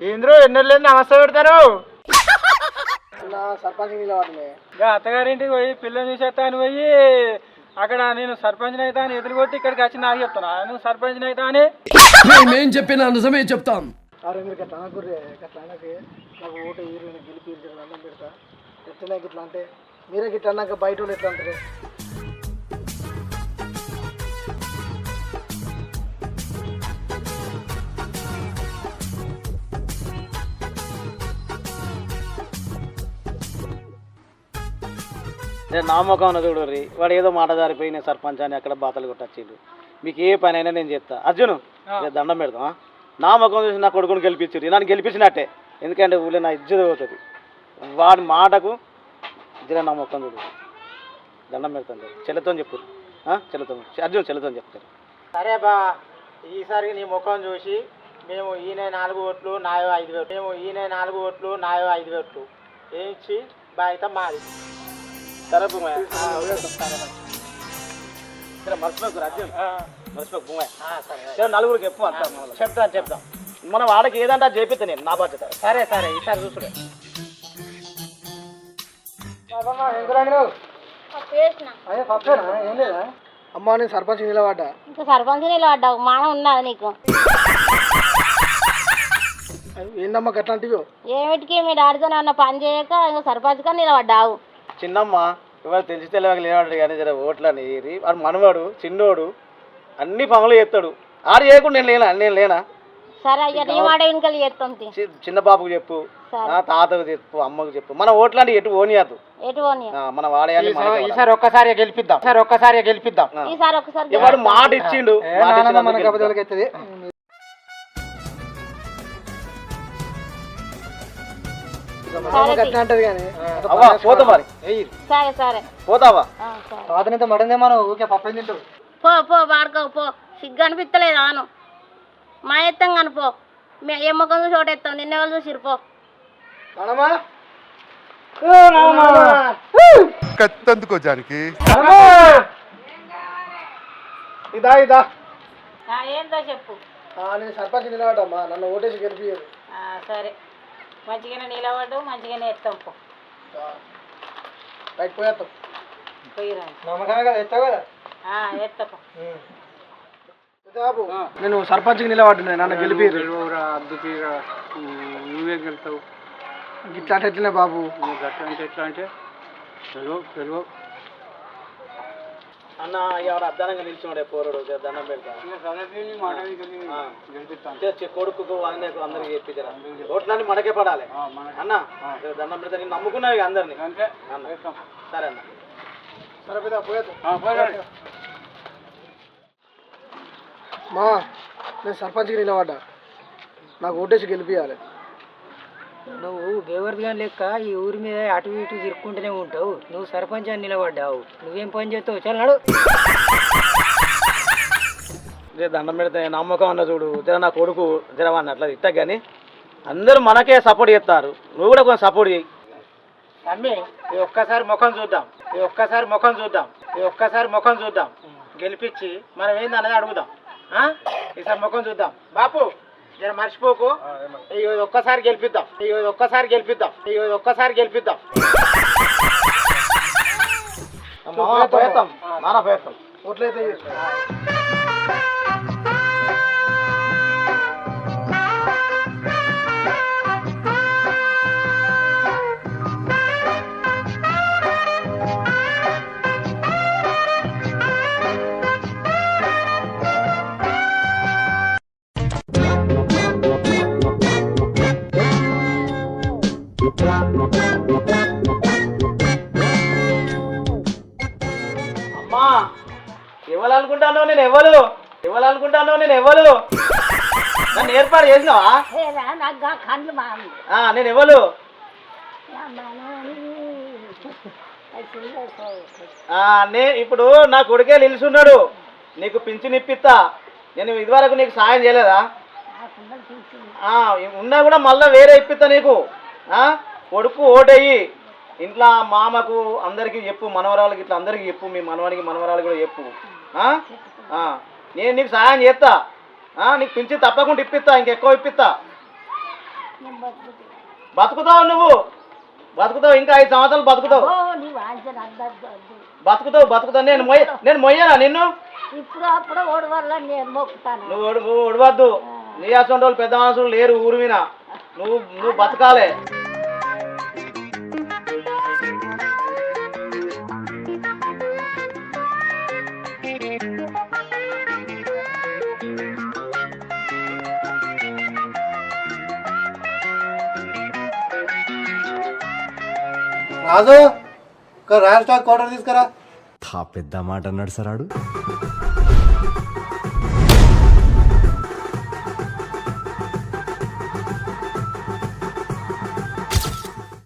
ఏంద్రో ఎన్నెళ్ళు నమస్తే పెడతారు? ఇక అత్తగారింటికి పోయి పిల్లని చూసేస్తాను పోయి అక్కడ నేను సర్పంచ్ అయితే అని ఎదురు కొట్టి ఇక్కడికి వచ్చి నాకు చెప్తాను నువ్వు సర్పంచ్ అయితే అని? మేమేం చెప్పినా నిజమే చెప్తాం. అరే మీరు గట్లా అనకుర్రే గట్లా అనకే. నాకు ఓటు వీరు గెలిపి అన్నం పెడతా. ఎట్లా గిట్లా అంటే మీరే గిట్లా అన్నాక బయట వాళ్ళు ఎట్లా అంటారు? నేను చూడు రీ. వాడు ఏదో మాట జారిపోయి నేను సర్పంచ్ అని అక్కడ బాతలు కొట్టచ్చిండు. మీకు ఏ పని అయినా నేను చెప్తా అర్జును దండం పెడతాం నా ముఖం చూసి నా కొడుకుని గెలిపించారు నన్ను గెలిపించినట్టే. ఎందుకంటే ఊళ్ళో నా ఇజ్జత పోతుంది. వాడి మాటకు జర నా ముఖం చూడు. దండం పెడతాను చెల్లెతో చెప్పు. చెల్లెతో. అర్జున్ చెల్లెతో చెప్తారు. సరే బా ఈసారి నీ ముఖం చూసి మేము ఈయన నాలుగు ఓట్లు నాయో ఐదు ఓట్లు. మేము ఈయన నాలుగు ఓట్లు నాయో ఐదు ఓట్లు. వేయించి బాధ్యత మాది. సరే భూమయ్య సరే మర్చిపోకు అర్జున్ మర్చిపోకు భూమయ్య సరే నలుగురికి చెప్పు అంతా చెప్తాను చెప్తాం మన వాడికి ఏదంటే చేపిస్తా నేను నా బాధ్యత సరే సరే ఈసారి చూసుడే అమ్మా నేను సర్పంచ్ నిలబడ్డా ఇంకా సర్పంచ్ నిలబడ్డావు మానం ఉన్నది నీకు ఏందమ్మా గట్లా అంటివో ఏమిటికి మీ డాడీతో ఉన్న పని చేయక ఇంకా సర్పంచ్గా నిలబడ్డావు చిన్నమ్మ ఇవాళ తెలిసి తెలియక లేవాడు కానీ జర ఓట్లని ఏరి వాడు మనవాడు చిన్నోడు అన్ని పనులు చేస్తాడు. ఆడు చేయకుండా నేను లేనా? నేను లేనా? సరే అయ్యా నీ మాట వెనుకలు చేస్తాం తీ. చి- చిన్న బాబుకు చెప్పు సరే. ఆ, తాతకు చెప్పు అమ్మకు చెప్పు. మన ఓట్లాంటి ఎటు పోనీ మన వాడేయాలి మనకే వాడాలి. ఈసారి ఒక్కసారి గెలిపిద్దాం. ఈసారి ఒక్కసారి గెలిపిద్దాం. ఈసారి ఒకసారి ఇక వాడు మాట ఇచ్చిండు మాట ఇచ్చినందుకు గెలుపుతాం. కబద్దలకి అవుతుంది. పోతా మరి సరే సరే. పోతావా? ఆ, సరే. తాతనైతే మడిందేమో నువ్వు ఊరికే పప్పు తింటావు? పో పో వాడుకో పో. సిగ్గు అనిపిస్తలేదు ఆను మా ఎత్తం కానీ పో. మే ఏ ముఖం చూసి ఒకటెత్తాం నిన్న వాళ్ళు చూసిరు పో. కత్తందుకో జానికి ఇదా ఇదా. ఆ, ఏందో చెప్పు. నేను సర్పంచ్ నిలబడ్డమ్మా. నన్ను ఓటేసి గెలిపియ్యరు. ఆ, సరే. మంచిగానే నిలబడ్డు మంచిగానే ఎత్తాం పో. రైట్ పోయేస్తాం పోయిరా నమ్మకమే కదా ఎత్తావు కదా? ఎత్తపో బాబు. నేను సర్పంచ్కి నిలబడ్డా నన్ను గెలిపియ్యరు నువ్వే గెలుతావు ఇట్లా అంటే ఎట్లనే బాబు? గట్ల అంటే ఎట్లా అంటే అన్న ఎవరు అద్దానంగా నిల్చున్నాడే పోరడు దండం పెడతా. ఆ. చే- చే- కొడుకుకు ఆయనకు అందరికి చెప్పించారా ఓట్లన్నీ మనకే పడాలి. అన్న దండం పెడతా నేను నమ్ముకున్నావు అందరిని. అన్న. సరే అన్న. మా నేను సర్పంచ్కి నిలబడ్డా. నాకు ఓటేసి గెలిపియాలి. నువ్వు బేవర్దిగా లెక్క ఈ ఊరి మీద అటు ఇటు తిరుక్కుంటూనే ఉంటావు. నువ్వు సర్పంచ్ అని నిలబడ్డావు. నువ్వేం పని చేస్తావు? చల్లాడు జర దండం పెడితే నమ్మకం అన్న చూడు. జర నా కొడుకు జర వాడిని అట్లా ఇట్టా కానీ అందరూ మనకే సపోర్ట్ చేస్తారు. నువ్వు కూడా కొంచెం సపోర్ట్ చేయి. తమ్మి ఈ ఒక్కసారి ముఖం చూద్దాం. ఈ ఒక్కసారి ముఖం చూద్దాం. ఈ ఒక్కసారి ముఖం చూద్దాం. గెలిపించి మనం ఏంది అన్నది అడుగుదాం. ఆ? ఈసారి ముఖం చూద్దాం. బాపు! జర మర్చిపోకు. ఈ ఒక్కసారి గెలిపిద్దాం. ఈ ఒక్కసారి గెలిపిద్దాం. ఈ ఒక్కసారి గెలిపిద్దాం. పోయేస్తాం నాన్న పోయేస్తాం ఓట్లయితే ఇవ్వాలనుకుంటాను నేను ఎవరు ఇవ్వాలనుకుంటాను నేను ఎవరు నన్ను ఏర్పాటు చేసినావా? నాకు ఆ, నేను ఎవరు ఆ, నే ఇప్పుడు నా కొడుకే నిలుచున్నాడు. నీకు పింఛన్ ఇప్పిస్తా. నేను ఇదివరకు నీకు సాయం చేయలేదా? ఆ, ఉన్నా కూడా మళ్ళీ వేరే ఇప్పిస్తా నీకు. ఆ, కొడుకు ఓటయ్యి. ఇంట్లో మామకు అందరికీ చెప్పు మనవరాలకి ఇట్లా అందరికీ చెప్పు మీ మనవనికి మనవరాలు కూడా చెప్పు. నేను నీకు సాయం చేస్తా. నీకు పింఛన్ తప్పకుండా ఇప్పిస్తా ఇంకెక్కువ ఇప్పిస్తా. బతుకుతావు నువ్వు. బతుకుతావు ఇంకా ఐదు సంవత్సరాలు బతుకుతావు. బతుకుతావు బతుకుతావు. నేను మొయ్య నేను మొయ్యనా నిన్ను? ఇప్పుడు అప్పుడు నువ్వు నువ్వు ఉడవద్దు నీ అసలు పెద్ద మనుషులు లేరు ఊరు మీద. నువ్వు నువ్వు బతకాలే. రాజు ఒక రాయల్ స్టాక్ ఆర్డర్ తీసుకురా. తా పెద్ద మాట అన్నాడు సరాడు.